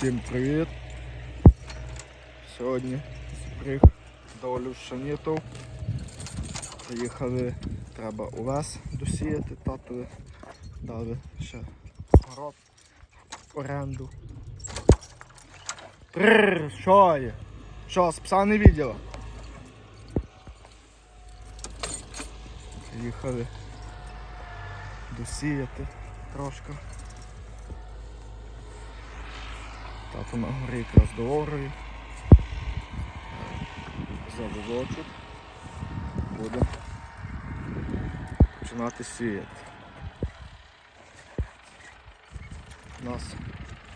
Всім привіт! Сьогодні сприг долю шанітов. Приїхали, треба увес досіяти, татові дали ще город оренду. Трррр, що є? Що, з пса не виділа? Приїхали досіяти трошки. Тато на горі якраз до доорою. Завозочок. Буде починати сіяти. У нас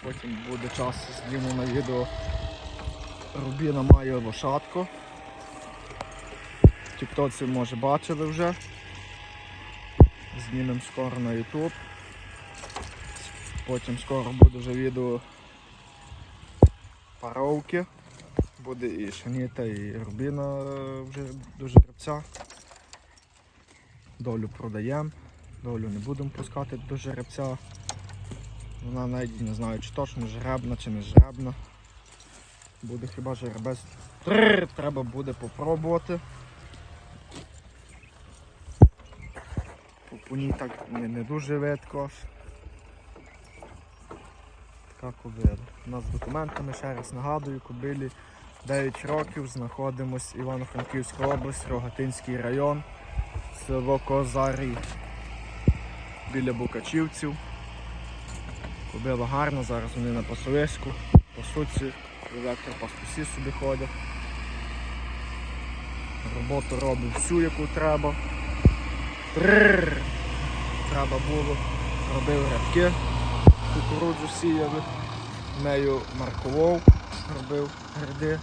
потім буде час зніму на відео. Рубіна має лошадку. В тіктоці може бачили вже. Знімемо скоро на YouTube. Потім скоро буде вже відео паровки. Буде і шаніта, і рубіна е, вже до жеребця. Долю продаємо, долю не будемо пускати до жеребця. Вона навіть не знаю, чи точно жеребна, чи не жеребна. Буде хіба жеребець. Трррр, Треба буде попробувати. По- ній так не, не дуже видко. Така кобила. У нас з документами ще раз нагадую, кобилі 9 років, знаходимось Івано-Франківська область, Рогатинський район, село Козарі біля Букачівців. Кобила гарна, зараз вони на пасовиську, пасуці, електропастусі собі ходять. Роботу робить всю, яку треба. Трррр. Треба було, робив рядки, кукурудзу сіяли, нею маркував, робив гряди.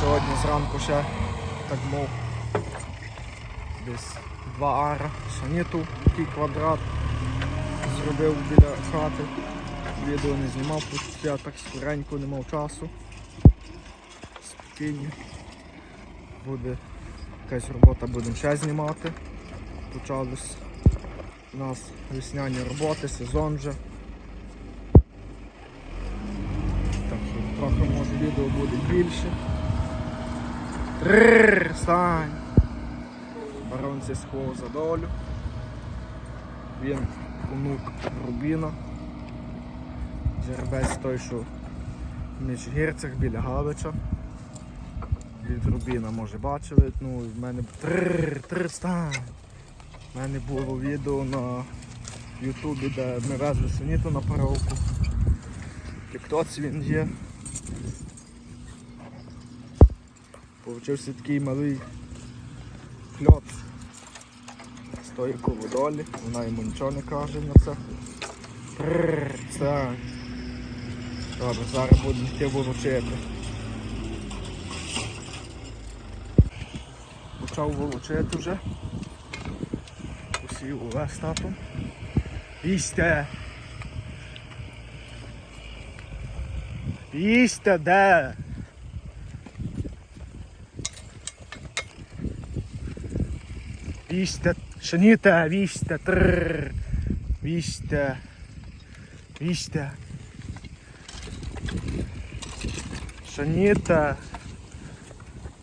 Сьогодні зранку ще так мов десь два ара саніту, такий квадрат зробив біля хати. Відео не знімав, я так скоренько не мав часу. Спокійні. Буде якась робота, будемо ще знімати. Почались у нас весняні роботи, сезон вже. Що може відео буде більше. Трррр, стань! Баронці сховав за долю. Він онук Рубіна. Жеребець той, що в Міжгірцях біля Галича. Від Рубіна може бачили. Ну, в мене трррр, трррр, стань! У мене було відео на Ютубі, де ми везли саніту на паровку. В Тіктоці він є. Получився такий малий кльот з тої колодолі. Вона йому нічого не каже на це. Це. Добре, зараз будемо йти волочити. Почав волочити вже. Усів увесь татом. Їсте! Їсте де? Віжте, шаніте, віжте, трррр, віжте. Шаніте,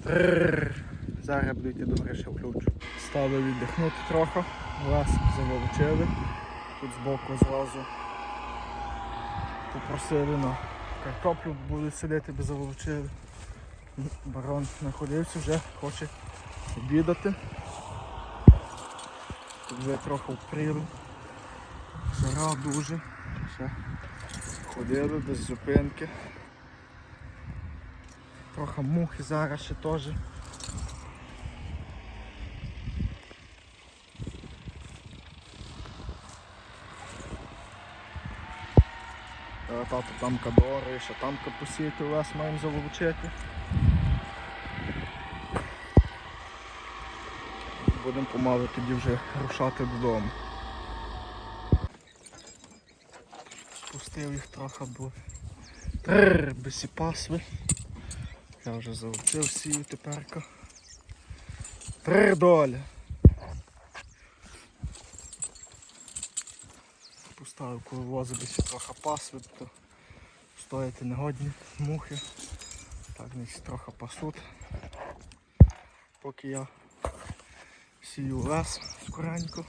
трррр. Зараз буду йти добре ще включу. Стали віддихнути трохи, вас заволочили. Тут збоку зразу попросили на картоплю, будуть сидіти, би заволочили. Барон знаходився вже, хоче обідати. Вже трохи впріли. Жара дуже. Ще ходили без зупинки. Трохи мухи зараз ще теж. Е, Тато там кадори, ще там капусіти у вас маємо заволочити. Будемо помалу тоді вже рушати додому. Пустив їх трохи, бо без пасви. Я вже завчив сію теперка. Трррр, доля. Поставив коло вози без трохи пасви, то Стояти негодні мухи. Так, значить, трохи пасуть. Поки я сію лес скоренько.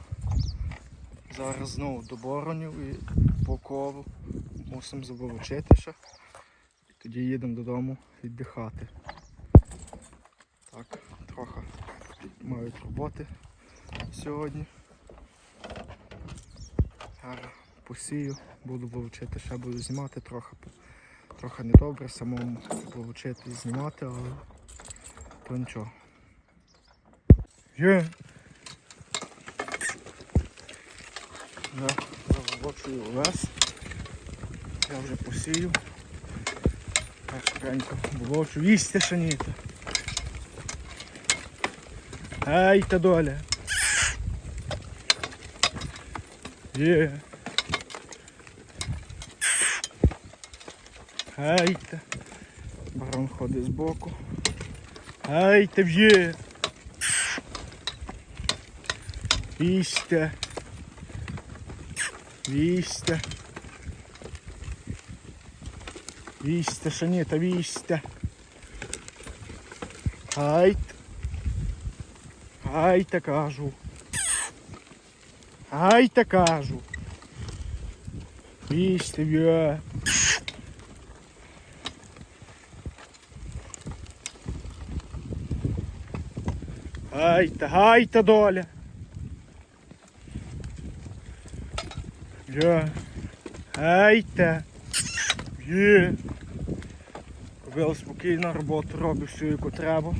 Зараз знову до боронів і по кову. Мусимо заволочити ще. І тоді їдемо додому віддихати. Так, трохи мають роботи сьогодні. Зараз посію, буду вивчити, ще буду знімати трохи. Трохи недобре самому вивчити і знімати, але то нічого. Є. Я заволочую лес. Я вже посію. Так, швиденько волочу. Їсти шаніта. Ай та доля. Є. Гайте. Барон ходить збоку. Гайте в'є. Вісте. Вісте. Вісте, що ні, та вісте. Айт. Ай та кажу. Ай та кажу. Вісте, б'є. Ай та, ай та доля. Є. Гайте. Є. Кобила спокійно, роботу робить всю, яку треба.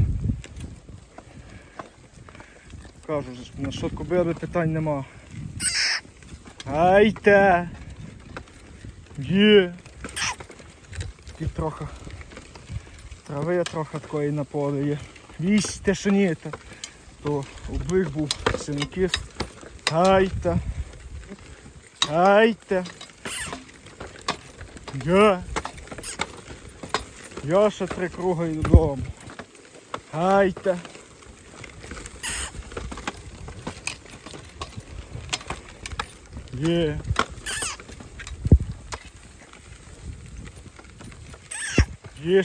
Кажу, на що кобили питань нема. Гайте. Є. І трохи трави трохи такої на полі є. Вість шиніта. То обих був синокіс. Гайте. Гайте. Я. Я ще три круги і додому. Гайте. Є. Є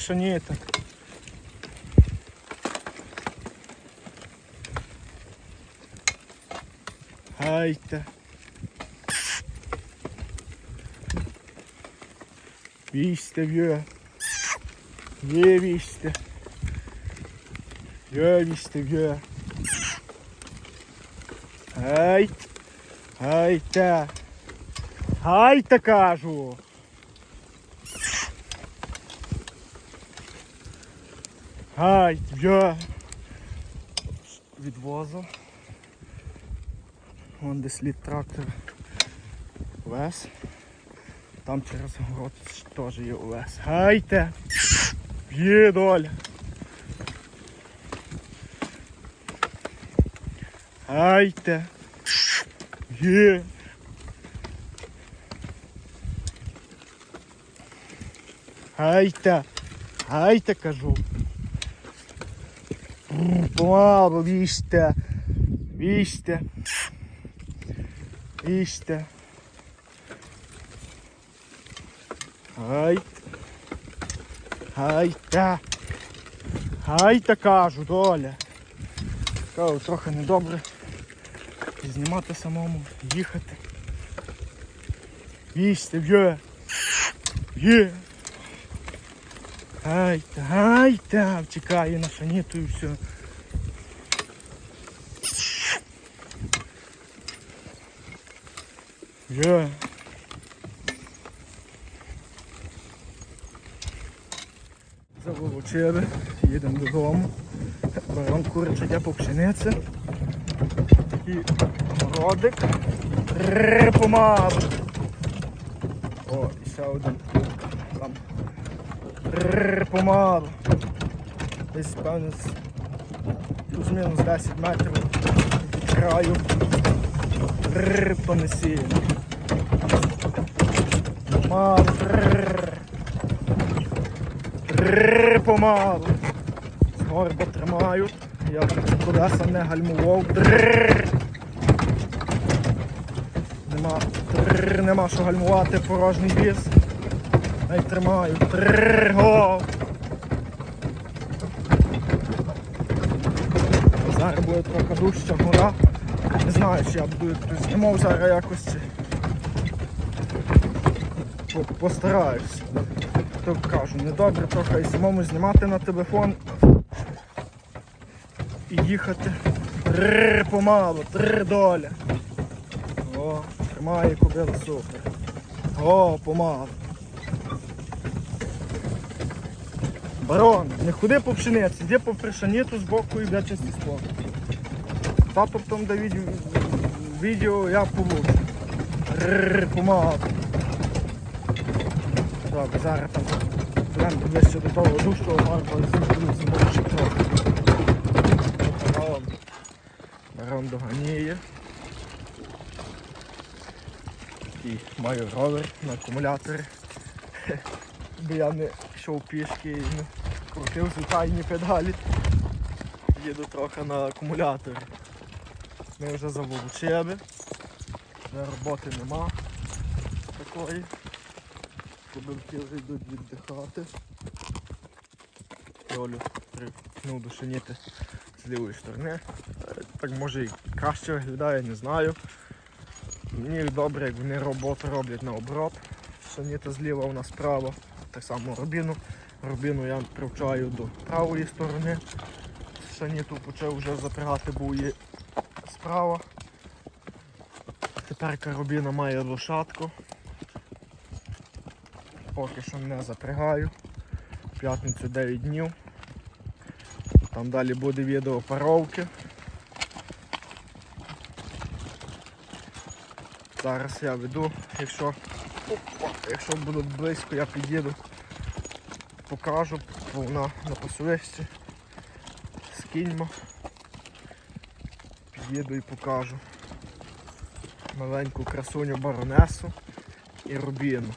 шаніта. Гайте. Вісте в'є. Є вісте. Є вісте в'є. Гайт. Гайте. Гайте кажу. Гайт, в'є. Відвозу. Вон де слід трактор. Лес. Там через город теж є лес. Гайте! Є доля. Гайте! Є! Гайте! Гайте, кажу. Помалу, віжте. Віжте. Віжте. Гайт. Гайта. Гайта кажу, доля. Кажу, трохи недобре. Знімати самому, їхати. Їсти, є. Є. Гайта, гайта. Втікає на шаніту і все. Є. Заволочили, їдемо додому. Беремо куряче по пшениці. І родик. Помалу. О, і ще один. Там. Помалу. Десь певно плюс-мінус 10 метрів від краю. Понесіємо. Помалу. Рррр. Рррр, помалу. Горбо тримаю. Я колеса не гальмував. Дрррр. Нема, дрррр, нема що гальмувати порожній віз. Ай, тримаю. Трррр, го! Зараз буде трохи дужча гора. Не знаю, чи я буду знімав зараз якось. Постараюсь. То кажу, недобре трохи і самому знімати на телефон і їхати. Трррр, помалу, трррр, доля. О, тримає кобила супер. О, помалу. Барон, не ходи по пшениці, йди по пшеніту з боку і бля чисті створ. Тато потім відео, відео я получу. Рррр, помалу. Так, зараз там прям ближче до того дужчого марку зможу трохи. Барон. Барон доганіє. І маю ровер на акумуляторі. Бо я не йшов пішки і не крутив звичайні педалі. Їду трохи на акумуляторі. Ми вже заволочили. Вже роботи нема такої. Кобилки вже йдуть віддихати. Льолю припнув до шиніти з лівої сторони. Е, Так може і краще виглядає, не знаю. Мені добре, як вони роботу роблять на оброт. Шиніта зліва у нас справа. Так само рубіну. Рубіну я привчаю до правої сторони. Шаніту почав вже запрягати, був її справа. Тепер рубіна має лошадку. Поки що не запрягаю. П'ятницю 9 днів. Там далі буде відео паровки. Зараз я веду, якщо, опа, якщо буду близько, я під'їду, покажу, бо вона на пасовищі з кіньма. Під'їду і покажу маленьку красуню баронесу і рубіну.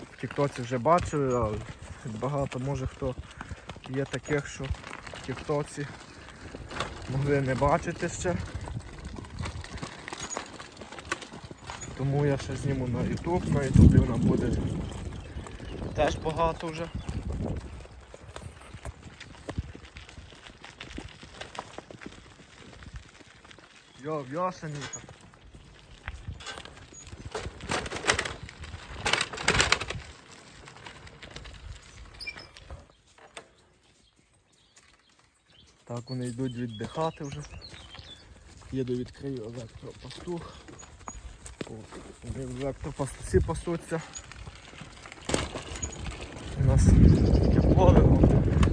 В тіктоці вже бачили, але багато може хто є таких, що тіктоці могли не бачити ще. Тому я ще зніму на YouTube, на YouTube вона буде теж багато вже. Йо, Йосеніка. Так вони йдуть віддихати вже. Їду відкрию електропастух. Вони в електропастусі пасуться. У нас таке поле, о,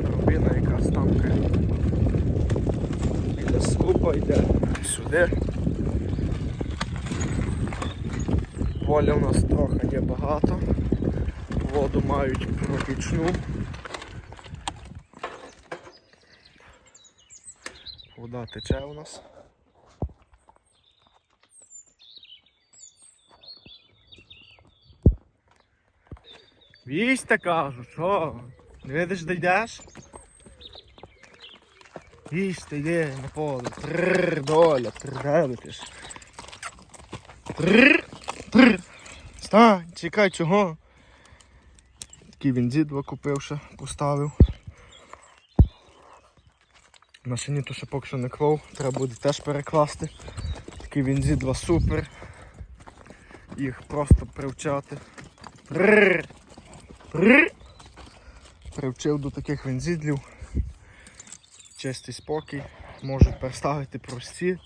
рубіна якраз там біля скупа йде сюди. Поля у нас трохи є багато. Воду мають протічну. Вода тече у нас. Вість кажу, що? Не видиш, де йдеш? Вісь ти йди на поле. Трррр, доля, тррделитиш. Трррр, трррр. Стань, чекай, чого? Такий він дідва купив ще, поставив. На шині то ще поки що не кров, треба буде теж перекласти. Такий він дідва супер. Їх просто привчати. Привчив до таких вензідлів. Чистий спокій. Можуть переставити прості.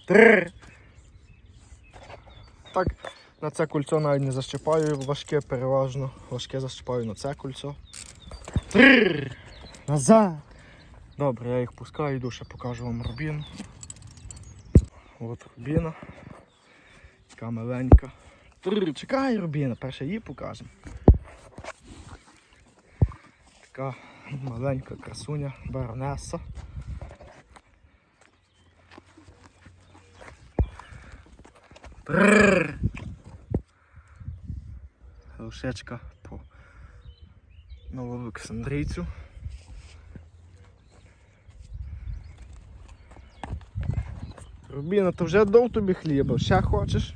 Так, на це кольцо навіть не защипаю важке, переважно. Важке защипаю на це кольцо. Назад. Добре, я їх пускаю, йду ще покажу вам рубіну. От рубіна. Така маленька. Трррр, чекай, рубіна, перше її покажемо. Така маленька красуня, баронеса. Трррр. Лошечка по Новоолександрійцю. Рубіна, то вже дав тобі хліба, ще хочеш?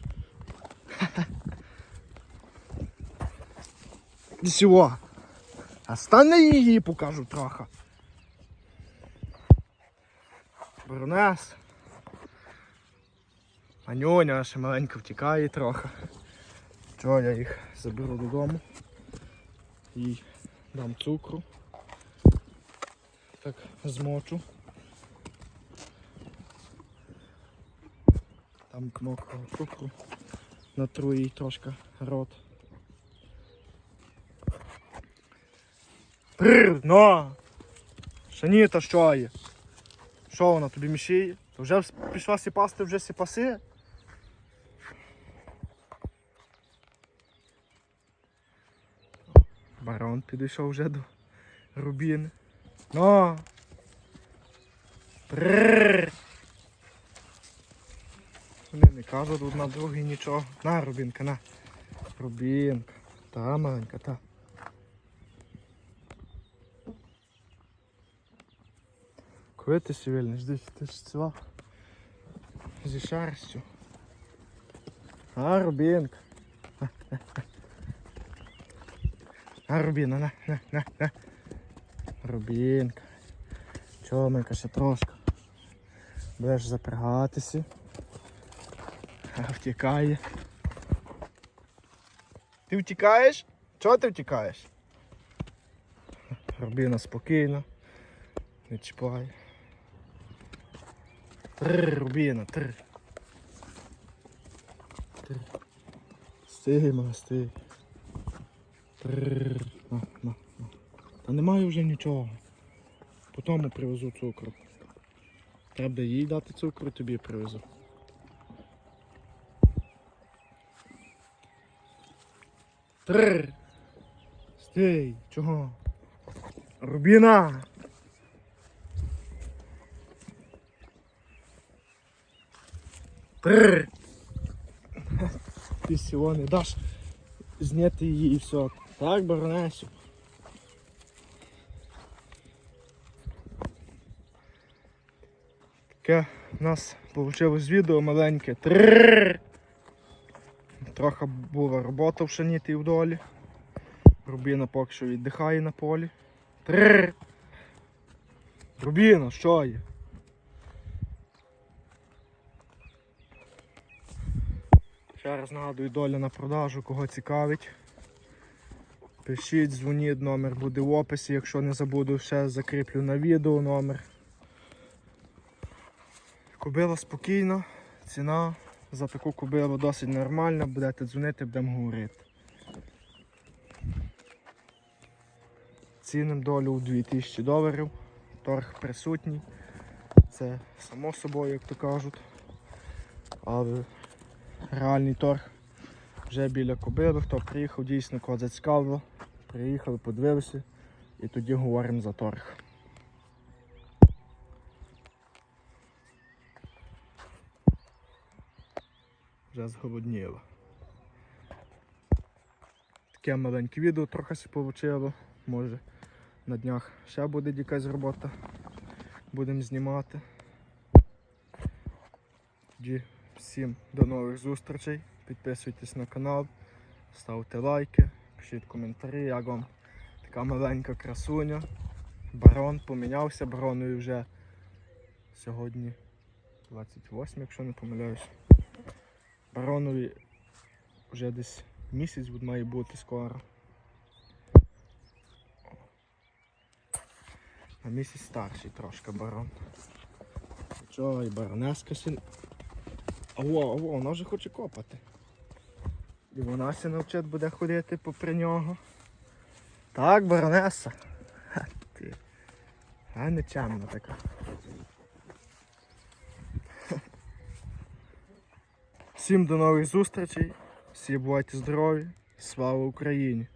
Сього. А стане її покажу трохи. Бронес. Анюня ще маленька втікає трохи. Чого я їх заберу додому і дам цукру. Так змочу. Там мокрого цукру. Натру їй трошки рот. Прррр, ну! Шаніта, що є? Що вона тобі мішає? То вже пішла сіпасти, вже сіпаси? Барон підійшов вже до Рубіни. Ну! Прррр. Вони не кажуть одна другій нічого. На, Рубінка, на. Рубінка. Та маленька, та. Коли ти сьогодні ждеш, ти ж ціла зі шерстю. А, Рубінка. А, Рубіна, на, на, на, на. Рубінка. Чомика ще трошки. Будеш запрягатися. Втікає. Ти втікаєш? Чого ти втікаєш? Рубіна спокійно. Не чіпай. Тррр, Рубіна, тррр. Тррр. Стій, ма. Тррр. На, на, на. Та немає вже нічого. Потім привезу цукру. Треба їй дати цукру, тобі привезу. Тррр. Стій, чого? Рубіна! Тррр. Ти всього не даш зняти її і все. Так, баронесю. Таке у нас вийшло відео маленьке. Трррр. Трохи була робота в шаніті і в долі. Рубіна поки що віддихає на полі. Трррр. Рубіна, що є? Ще раз нагадую, доля на продажу, кого цікавить. Пишіть, дзвоніть, номер буде в описі, якщо не забуду, ще закріплю на відео номер. Кобила спокійна, ціна за таку кобилу досить нормальна, будете дзвонити, будемо говорити. Ціним долю у 2000 доларів, торг присутній. Це само собою, як то кажуть. Але реальний торг вже біля кобили. Хто приїхав, дійсно кого зацікавило. Приїхали, подивилися і тоді говоримо за торг. Вже зголодніло. Таке маленьке відео трохи вийшло. Може на днях ще буде якась робота. Будемо знімати. Тоді всім до нових зустрічей. Підписуйтесь на канал, ставте лайки, пишіть коментарі, як вам така маленька красуня. Барон помінявся, баронові вже сьогодні 28, якщо не помиляюсь. Баронові вже десь місяць має бути скоро. На місяць старший трошки барон. Чого і баронеска сін. Аво, аво, вона вже хоче копати. І вона ся навчить буде ходити попри нього. Так, баронеса. Ха, ти. А нечемна така. Всім до нових зустрічей. Всі бувайте здорові. Слава Україні!